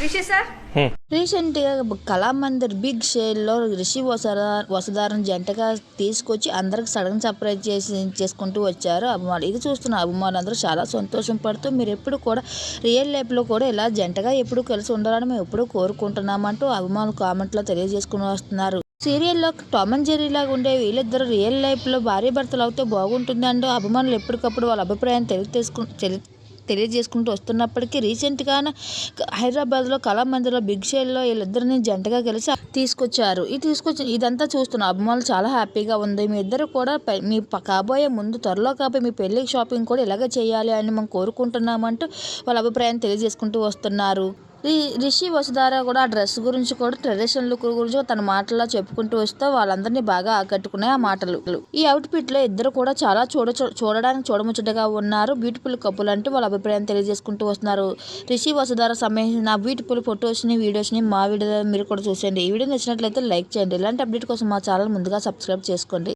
Rishi sir రీసెంట్గా Kalamandir big షేర్లో రిషి వసరా వసుధారను జంటగా తీసుకొచ్చి అందరికి సడన్ సర్ప్రైజ్ చేసి చేసుకుంటూ వచ్చారు. అభిమానులు. ఇది చూస్తున్న అభిమానులు అందరూ చాలా సంతోషం పడుతూ మీరు ఎప్పుడు కూడా రియల్ లైఫ్లో కూడా ఇలా జంటగా ఎప్పుడు కలిసి ఉండాలని మేము ఎప్పుడూ కోరుకుంటున్నామంటూ అభిమానులు కామెంట్లో తెలియజేసుకుని వస్తున్నారు. సీరియల్లో టామ్ అండ్ జెర్రీ లాగా ఉండే వీళ్ళిద్దరు రియల్ లైఫ్లో భార్య భర్తలు అవుతే బాగుంటుంది అంటూ అభిమానులు ఎప్పటికప్పుడు వాళ్ళ అభిప్రాయం తెలియజేసుకు తెలి తెలియజేసుకుంటూ వస్తున్నప్పటికీ రీసెంట్గా హైదరాబాద్లో కళామందిర్లో బిగ్ షేల్లో వీళ్ళిద్దరిని జంటగా కలిసి తీసుకొచ్చారు. ఈ తీసుకొచ్చి ఇదంతా చూస్తున్న అభిమానులు చాలా హ్యాపీగా ఉంది. మీ ఇద్దరు కూడా మీ ప- కాబోయే ముందు త్వరలో కాబోయే మీ పెళ్ళి షాపింగ్ కూడా ఇలాగే చేయాలి అని మేము కోరుకుంటున్నామంటూ వాళ్ళ అభిప్రాయం తెలియజేసుకుంటూ వస్తున్నారు. రిషి వసుధార కూడా ఆ డ్రెస్ గురించి కూడా ట్రెడిషనల్ లుక్ గురించి తన మాటల్లో చెప్పుకుంటూ వస్తే వాళ్ళందరినీ బాగా ఆకట్టుకున్నాయి ఆ మాటలు. ఈ అవుట్ ఫిట్లో ఇద్దరు కూడా చాలా చూడ చూడడానికి చూడముచ్చటగా ఉన్నారు. బ్యూటిఫుల్ కపుల్ అంటూ వాళ్ళ అభిప్రాయం తెలియజేసుకుంటూ వస్తున్నారు. రిషి వసుధార సంబంధించిన బ్యూటిఫుల్ ఫొటోస్ని వీడియోస్ని మా వీడియో మీరు కూడా చూసేయండి. ఈ వీడియో నచ్చినట్లయితే లైక్ చేయండి. ఇలాంటి అప్డేట్ కోసం మా ఛానల్ ముందుగా సబ్స్క్రైబ్ చేసుకోండి.